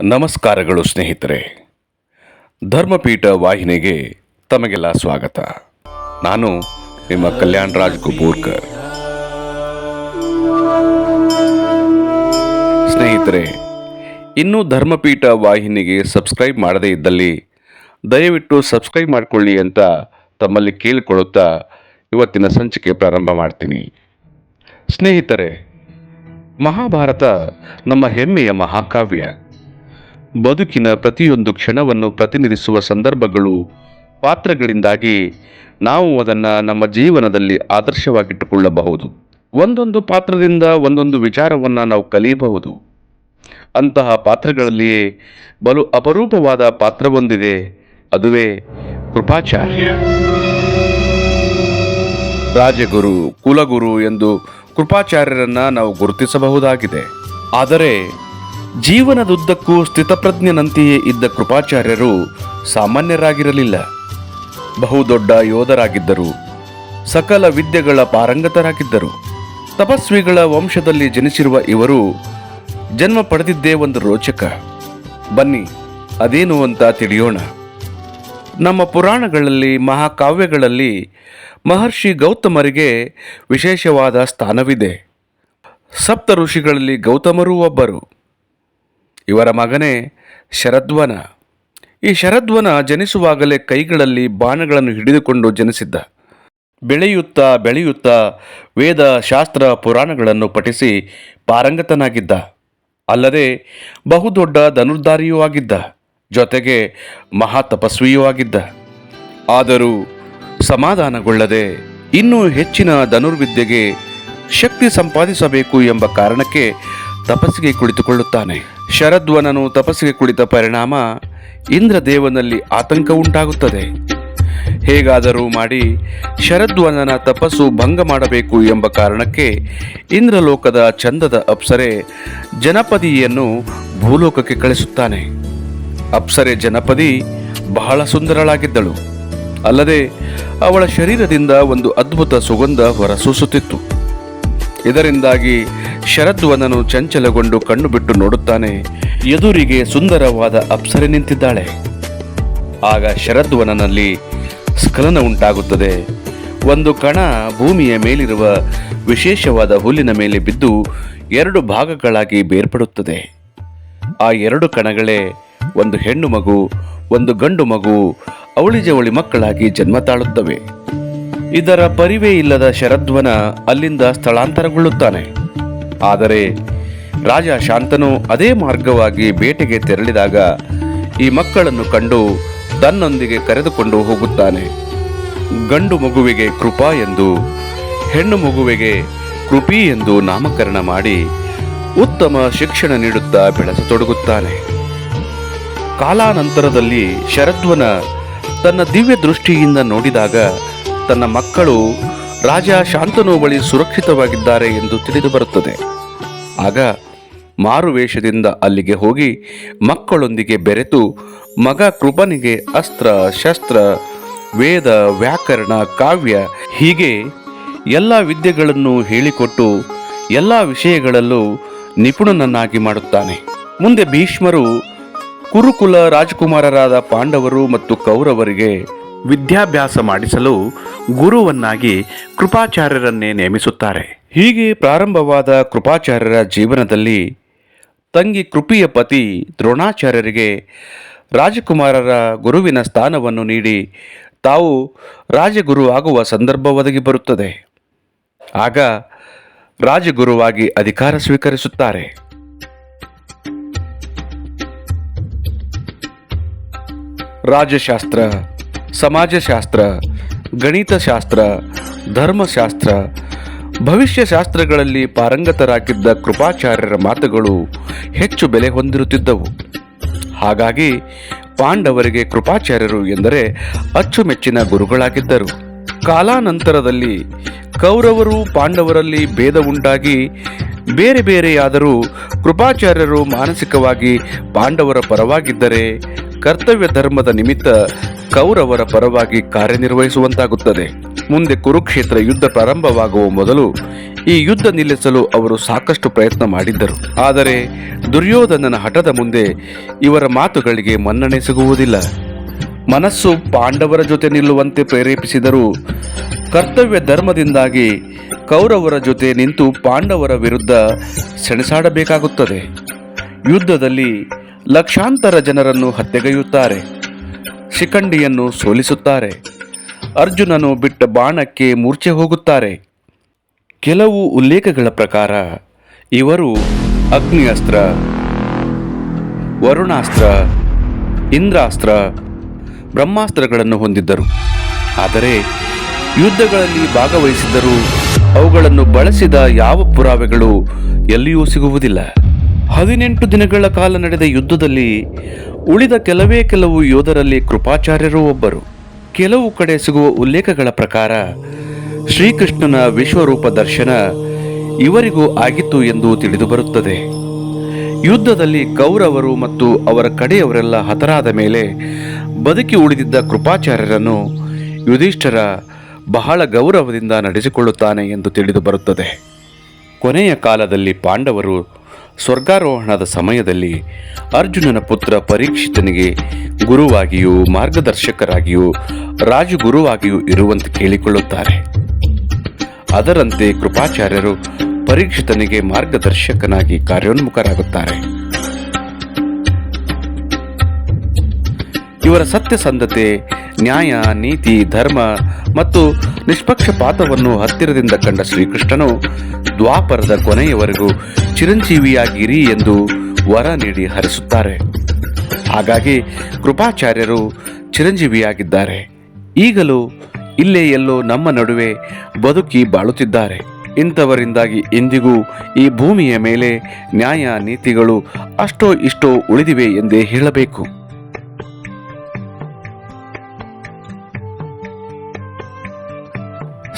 ನಮಸ್ಕಾರಗಳು ಸ್ನೇಹಿತರೆ. ಧರ್ಮಪೀಠ ವಾಹಿನಿಗೆ ತಮಗೆಲ್ಲ ಸ್ವಾಗತ. ನಾನು ನಿಮ್ಮ ಕಲ್ಯಾಣ್ ರಾಜ್ ಸ್ನೇಹಿತರೆ, ಇನ್ನೂ ಧರ್ಮಪೀಠ ವಾಹಿನಿಗೆ ಸಬ್ಸ್ಕ್ರೈಬ್ ಮಾಡದೇ ಇದ್ದಲ್ಲಿ ದಯವಿಟ್ಟು ಸಬ್ಸ್ಕ್ರೈಬ್ ಮಾಡಿಕೊಳ್ಳಿ ಅಂತ ತಮ್ಮಲ್ಲಿ ಕೇಳಿಕೊಳ್ಳುತ್ತಾ ಇವತ್ತಿನ ಸಂಚಿಕೆ ಪ್ರಾರಂಭ ಮಾಡ್ತೀನಿ. ಸ್ನೇಹಿತರೆ, ಮಹಾಭಾರತ ನಮ್ಮ ಹೆಮ್ಮೆಯ ಮಹಾಕಾವ್ಯ. ಬದುಕಿನ ಪ್ರತಿಯೊಂದು ಕ್ಷಣವನ್ನು ಪ್ರತಿನಿಧಿಸುವ ಸಂದರ್ಭಗಳು, ಪಾತ್ರಗಳಿಂದಾಗಿ ನಾವು ಅದನ್ನು ನಮ್ಮ ಜೀವನದಲ್ಲಿ ಆದರ್ಶವಾಗಿಟ್ಟುಕೊಳ್ಳಬಹುದು. ಒಂದೊಂದು ಪಾತ್ರದಿಂದ ಒಂದೊಂದು ವಿಚಾರವನ್ನು ನಾವು ಕಲಿಯಬಹುದು. ಅಂತಹ ಪಾತ್ರಗಳಲ್ಲಿಯೇ ಬಲು ಅಪರೂಪವಾದ ಪಾತ್ರವೊಂದಿದೆ ಅದುವೇ ಕೃಪಾಚಾರ್ಯ. ರಾಜಗುರು, ಕುಲಗುರು ಎಂದು ಕೃಪಾಚಾರ್ಯರನ್ನು ನಾವು ಗುರುತಿಸಬಹುದಾಗಿದೆ. ಆದರೆ ಜೀವನದುದ್ದಕ್ಕೂ ಸ್ಥಿತಪ್ರಜ್ಞನಂತೆಯೇ ಇದ್ದ ಕೃಪಾಚಾರ್ಯರು ಸಾಮಾನ್ಯರಾಗಿರಲಿಲ್ಲ. ಬಹುದೊಡ್ಡ ಯೋಧರಾಗಿದ್ದರು. ಸಕಲ ವಿದ್ಯೆಗಳ ಪಾರಂಗತರಾಗಿದ್ದರು. ತಪಸ್ವಿಗಳ ವಂಶದಲ್ಲಿ ಜನಿಸಿರುವ ಇವರು ಜನ್ಮ ಪಡೆದಿದ್ದೇ ಒಂದು ರೋಚಕ. ಬನ್ನಿ, ಅದೇನು ಅಂತ ತಿಳಿಯೋಣ. ನಮ್ಮ ಪುರಾಣಗಳಲ್ಲಿ, ಮಹಾಕಾವ್ಯಗಳಲ್ಲಿ ಮಹರ್ಷಿ ಗೌತಮರಿಗೆ ವಿಶೇಷವಾದ ಸ್ಥಾನವಿದೆ. ಸಪ್ತ ಋಷಿಗಳಲ್ಲಿ ಗೌತಮರೂ ಒಬ್ಬರು. ಇವರ ಮಗನೇ ಶರದ್ವನ. ಈ ಶರದ್ವನ ಜನಿಸುವಾಗಲೇ ಕೈಗಳಲ್ಲಿ ಬಾಣಗಳನ್ನು ಹಿಡಿದುಕೊಂಡು ಜನಿಸಿದ್ದ. ಬೆಳೆಯುತ್ತಾ ಬೆಳೆಯುತ್ತಾ ವೇದ ಶಾಸ್ತ್ರ ಪುರಾಣಗಳನ್ನು ಪಠಿಸಿ ಪಾರಂಗತನಾಗಿದ್ದ. ಅಲ್ಲದೆ ಬಹುದೊಡ್ಡ ಧನುರ್ಧಾರಿಯೂ ಆಗಿದ್ದ. ಜೊತೆಗೆ ಮಹಾ ತಪಸ್ವಿಯೂ ಆಗಿದ್ದ. ಆದರೂ ಸಮಾಧಾನಗೊಳ್ಳದೆ ಇನ್ನೂ ಹೆಚ್ಚಿನ ಧನುರ್ವಿದ್ಯೆಗೆ ಶಕ್ತಿ ಸಂಪಾದಿಸಬೇಕು ಎಂಬ ಕಾರಣಕ್ಕೆ ತಪಸ್ಸಿಗೆ ಕುಳಿತುಕೊಳ್ಳುತ್ತಾನೆ. ಶರದ್ವನನು ತಪಸ್ಸಿಗೆ ಕುಳಿತ ಪರಿಣಾಮ ಇಂದ್ರದೇವನಲ್ಲಿ ಆತಂಕ ಉಂಟಾಗುತ್ತದೆ. ಹೇಗಾದರೂ ಮಾಡಿ ಶರದ್ವನನ ತಪಸ್ಸು ಭಂಗ ಮಾಡಬೇಕು ಎಂಬ ಕಾರಣಕ್ಕೆ ಇಂದ್ರಲೋಕದ ಚಂದದ ಅಪ್ಸರೆ ಜನಪದಿಯನ್ನು ಭೂಲೋಕಕ್ಕೆ ಕಳಿಸುತ್ತಾನೆ. ಅಪ್ಸರೆ ಜನಪದಿ ಬಹಳ ಸುಂದರಳಾಗಿದ್ದಳು. ಅಲ್ಲದೆ ಅವಳ ಶರೀರದಿಂದ ಒಂದು ಅದ್ಭುತ ಸುಗಂಧ ಹೊರಸೂಸುತ್ತಿತ್ತು. ಇದರಿಂದಾಗಿ ಶರದ್ವನನು ಚಂಚಲಗೊಂಡು ಕಣ್ಣು ಬಿಟ್ಟು ನೋಡುತ್ತಾನೆ. ಎದುರಿಗೆ ಸುಂದರವಾದ ಅಪ್ಸರೆ ನಿಂತಿದ್ದಾಳೆ. ಆಗ ಶರದ್ವನನಲ್ಲಿ ಸ್ಖಲನ ಉಂಟಾಗುತ್ತದೆ. ಒಂದು ಕಣ ಭೂಮಿಯ ಮೇಲಿರುವ ವಿಶೇಷವಾದ ಹುಲ್ಲಿನ ಮೇಲೆ ಬಿದ್ದು ಎರಡು ಭಾಗಗಳಾಗಿ ಬೇರ್ಪಡುತ್ತದೆ. ಆ ಎರಡು ಕಣಗಳೇ ಒಂದು ಹೆಣ್ಣು ಮಗು, ಒಂದು ಗಂಡು ಮಗು, ಅವಳಿ ಜವಳಿ ಮಕ್ಕಳಾಗಿ ಜನ್ಮ ತಾಳುತ್ತವೆ. ಇದರ ಪರಿವೇ ಇಲ್ಲದ ಶರದ್ವನ ಅಲ್ಲಿಂದ ಸ್ಥಳಾಂತರಗೊಳ್ಳುತ್ತಾನೆ. ಆದರೆ ರಾಜ ಶಾಂತನು ಅದೇ ಮಾರ್ಗವಾಗಿ ಬೇಟೆಗೆ ತೆರಳಿದಾಗ ಈ ಮಕ್ಕಳನ್ನು ಕಂಡು ತನ್ನೊಂದಿಗೆ ಕರೆದುಕೊಂಡು ಹೋಗುತ್ತಾನೆ. ಗಂಡು ಮಗುವಿಗೆ ಕೃಪಾ ಎಂದು, ಹೆಣ್ಣು ಮಗುವಿಗೆ ಕೃಪಿ ಎಂದು ನಾಮಕರಣ ಮಾಡಿ ಉತ್ತಮ ಶಿಕ್ಷಣ ನೀಡುತ್ತಾ ಬೆಳೆಸತೊಡಗುತ್ತಾನೆ ಕಾಲಾನಂತರದಲ್ಲಿ ಶರದ್ವನ ತನ್ನ ದಿವ್ಯ ದೃಷ್ಟಿಯಿಂದ ನೋಡಿದಾಗ ತನ್ನ ಮಕ್ಕಳು ರಾಜ ಶಾಂತನು ಬಳಿ ಸುರಕ್ಷಿತವಾಗಿದ್ದಾರೆ ಎಂದು ತಿಳಿದು ಬರುತ್ತದೆ ಆಗ ಮಾರುವೇಷದಿಂದ ಅಲ್ಲಿಗೆ ಹೋಗಿ ಮಕ್ಕಳೊಂದಿಗೆ ಬೆರೆತು ಮಗ ಕೃಪನಿಗೆ ಅಸ್ತ್ರ, ಶಸ್ತ್ರ, ವೇದ, ವ್ಯಾಕರಣ, ಕಾವ್ಯ ಹೀಗೆ ಎಲ್ಲ ವಿದ್ಯೆಗಳನ್ನು ಹೇಳಿಕೊಟ್ಟು ಎಲ್ಲ ವಿಷಯಗಳಲ್ಲೂ ನಿಪುಣನನ್ನಾಗಿ ಮಾಡುತ್ತಾನೆ. ಮುಂದೆ ಭೀಷ್ಮರು ಕುರುಕುಲ ರಾಜಕುಮಾರರಾದ ಪಾಂಡವರು ಮತ್ತು ಕೌರವರಿಗೆ ವಿದ್ಯಾಭ್ಯಾಸ ಮಾಡಿಸಲು ಗುರುವನ್ನಾಗಿ ಕೃಪಾಚಾರ್ಯರನ್ನೇ ನೇಮಿಸುತ್ತಾರೆ. ಹೀಗೆ ಪ್ರಾರಂಭವಾದ ಕೃಪಾಚಾರ್ಯರ ಜೀವನದಲ್ಲಿ ತಂಗಿ ಕೃಪಿಯ ಪತಿ ದ್ರೋಣಾಚಾರ್ಯರಿಗೆ ರಾಜಕುಮಾರರ ಗುರುವಿನ ಸ್ಥಾನವನ್ನು ನೀಡಿ ತಾವು ರಾಜಗುರು ಆಗುವ ಸಂದರ್ಭ ಒದಗಿ ಬರುತ್ತದೆ. ಆಗ ರಾಜಗುರುವಾಗಿ ಅಧಿಕಾರ ಸ್ವೀಕರಿಸುತ್ತಾರೆ. ರಾಜಶಾಸ್ತ್ರ ಸಮಾಜಶಾಸ್ತ್ರ, ಗಣಿತಶಾಸ್ತ್ರ, ಧರ್ಮಶಾಸ್ತ್ರ, ಭವಿಷ್ಯಶಾಸ್ತ್ರಗಳಲ್ಲಿ ಪಾರಂಗತರಾಗಿದ್ದ ಕೃಪಾಚಾರ್ಯರ ಮಾತುಗಳು ಹೆಚ್ಚು ಬೆಲೆ ಹೊಂದಿರುತ್ತಿದ್ದವು. ಹಾಗಾಗಿ ಪಾಂಡವರಿಗೆ ಕೃಪಾಚಾರ್ಯರು ಎಂದರೆ ಅಚ್ಚುಮೆಚ್ಚಿನ ಗುರುಗಳಾಗಿದ್ದರು. ಕಾಲಾನಂತರದಲ್ಲಿ ಕೌರವರು ಪಾಂಡವರಲ್ಲಿ ಭೇದ ಉಂಟಾಗಿ ಬೇರೆ ಬೇರೆಯಾದರೂ ಕೃಪಾಚಾರ್ಯರು ಮಾನಸಿಕವಾಗಿ ಪಾಂಡವರ ಪರವಾಗಿದ್ದರೆ ಕರ್ತವ್ಯ ಧರ್ಮದ ನಿಮಿತ್ತ ಕೌರವರ ಪರವಾಗಿ ಕಾರ್ಯನಿರ್ವಹಿಸುವಂತಾಗುತ್ತದೆ. ಮುಂದೆ ಕುರುಕ್ಷೇತ್ರ ಯುದ್ಧ ಪ್ರಾರಂಭವಾಗುವ ಮೊದಲು ಈ ಯುದ್ಧ ನಿಲ್ಲಿಸಲು ಅವರು ಸಾಕಷ್ಟು ಪ್ರಯತ್ನ ಮಾಡಿದ್ದರು. ಆದರೆ ದುರ್ಯೋಧನನ ಹಠದ ಮುಂದೆ ಇವರ ಮಾತುಗಳಿಗೆ ಮನ್ನಣೆ ಸಿಗುವುದಿಲ್ಲ. ಮನಸ್ಸು ಪಾಂಡವರ ಜೊತೆ ನಿಲ್ಲುವಂತೆ ಪ್ರೇರೇಪಿಸಿದರೂ ಕರ್ತವ್ಯ ಧರ್ಮದಿಂದಾಗಿ ಕೌರವರ ಜೊತೆ ನಿಂತು ಪಾಂಡವರ ವಿರುದ್ಧ ಸೆಣಸಾಡಬೇಕಾಗುತ್ತದೆ. ಯುದ್ಧದಲ್ಲಿ ಲಕ್ಷಾಂತರ ಜನರನ್ನು ಹತ್ಯೆಗೈಯುತ್ತಾರೆ. ಶಿಖಂಡಿಯನ್ನು ಸೋಲಿಸುತ್ತಾರೆ. ಅರ್ಜುನನು ಬಿಟ್ಟ ಬಾಣಕ್ಕೆ ಮೂರ್ಛೆ ಹೋಗುತ್ತಾರೆ. ಕೆಲವು ಉಲ್ಲೇಖಗಳ ಪ್ರಕಾರ, ಇವರು ಅಗ್ನಿ ಅಸ್ತ್ರ ವರುಣಾಸ್ತ್ರ, ಇಂದ್ರಾಸ್ತ್ರ, ಬ್ರಹ್ಮಾಸ್ತ್ರಗಳನ್ನು ಹೊಂದಿದ್ದರು. ಆದರೆ ಯುದ್ಧಗಳಲ್ಲಿ ಭಾಗವಹಿಸಿದ್ದರೂ ಅವುಗಳನ್ನು ಬಳಸಿದ ಯಾವ ಪುರಾವೆಗಳು ಎಲ್ಲಿಯೂ ಸಿಗುವುದಿಲ್ಲ. ಹದಿನೆಂಟು ದಿನಗಳ ಕಾಲ ನಡೆದ ಯುದ್ಧದಲ್ಲಿ ಉಳಿದ ಕೆಲವೇ ಕೆಲವು ಯೋಧರಲ್ಲಿ ಕೃಪಾಚಾರ್ಯರು ಒಬ್ಬರು. ಕೆಲವು ಕಡೆ ಸಿಗುವ ಉಲ್ಲೇಖಗಳ ಪ್ರಕಾರ, ಶ್ರೀಕೃಷ್ಣನ ವಿಶ್ವರೂಪ ದರ್ಶನ ಇವರಿಗೂ ಆಗಿತ್ತು ಎಂದು ತಿಳಿದುಬರುತ್ತದೆ. ಯುದ್ಧದಲ್ಲಿ ಕೌರವರು ಮತ್ತು ಅವರ ಕಡೆಯವರೆಲ್ಲ ಹತರಾದ ಮೇಲೆ ಬದುಕಿ ಉಳಿದಿದ್ದ ಕೃಪಾಚಾರ್ಯರನ್ನು ಯುಧಿಷ್ಠರ ಬಹಳ ಗೌರವದಿಂದ ನಡೆಸಿಕೊಳ್ಳುತ್ತಾನೆ ಎಂದು ತಿಳಿದು ಬರುತ್ತದೆ ಕೊನೆಯ ಕಾಲದಲ್ಲಿ ಪಾಂಡವರು ಸ್ವರ್ಗಾರೋಹಣದ ಸಮಯದಲ್ಲಿ ಅರ್ಜುನನ ಪುತ್ರ ಪರೀಕ್ಷಿತನಿಗೆ ಗುರುವಾಗಿಯೂ ಮಾರ್ಗದರ್ಶಕರಾಗಿಯೂ ರಾಜಗುರುವಾಗಿಯೂ ಇರುವಂತೆ ಕೇಳಿಕೊಳ್ಳುತ್ತಾರೆ. ಅದರಂತೆ ಕೃಪಾಚಾರ್ಯರು ಪರೀಕ್ಷಿತನಿಗೆ ಮಾರ್ಗದರ್ಶಕನಾಗಿ ಕಾರ್ಯೋನ್ಮುಖರಾಗುತ್ತಾರೆ. ಇವರ ಸತ್ಯಸಂಧತೆ, ನ್ಯಾಯ, ನೀತಿ, ಧರ್ಮ ಮತ್ತು ನಿಷ್ಪಕ್ಷಪಾತವನ್ನು ಹತ್ತಿರದಿಂದ ಕಂಡ ಶ್ರೀಕೃಷ್ಣನು ದ್ವಾಪರದ ಕೊನೆಯವರೆಗೂ ಚಿರಂಜೀವಿಯಾಗಿರಿ ಎಂದು ವರ ನೀಡಿ ಹರಿಸುತ್ತಾರೆ. ಹಾಗಾಗಿ ಕೃಪಾಚಾರ್ಯರು ಚಿರಂಜೀವಿಯಾಗಿದ್ದಾರೆ. ಈಗಲೂ ಇಲ್ಲೇ ಎಲ್ಲೋ ನಮ್ಮ ನಡುವೆ ಬದುಕಿ ಬಾಳುತ್ತಿದ್ದಾರೆ. ಇಂಥವರಿಂದಾಗಿ ಇಂದಿಗೂ ಈ ಭೂಮಿಯ ಮೇಲೆ ನ್ಯಾಯ ನೀತಿಗಳು ಅಷ್ಟೋ ಇಷ್ಟೋ ಉಳಿದಿವೆ ಎಂದೇ ಹೇಳಬೇಕು.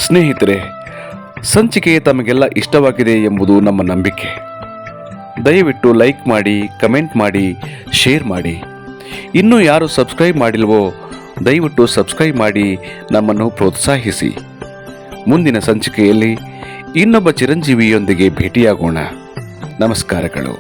ಸ್ನೇಹಿತರೆ ಸಂಚಿಕೆ ತಮಗೆಲ್ಲ ಇಷ್ಟವಾಗಿದೆ ಎಂಬುದು ನಮ್ಮ ನಂಬಿಕೆ. ದಯವಿಟ್ಟು ಲೈಕ್ ಮಾಡಿ, ಕಮೆಂಟ್ ಮಾಡಿ, ಶೇರ್ ಮಾಡಿ. ಇನ್ನೂ ಯಾರು ಸಬ್ಸ್ಕ್ರೈಬ್ ಮಾಡಿಲ್ವೋ, ದಯವಿಟ್ಟು ಸಬ್ಸ್ಕ್ರೈಬ್ ಮಾಡಿ, ನಮ್ಮನ್ನು ಪ್ರೋತ್ಸಾಹಿಸಿ. ಮುಂದಿನ ಸಂಚಿಕೆಯಲ್ಲಿ ಇನ್ನೊಬ್ಬ ಚಿರಂಜೀವಿಯೊಂದಿಗೆ ಭೇಟಿಯಾಗೋಣ. ನಮಸ್ಕಾರಗಳು.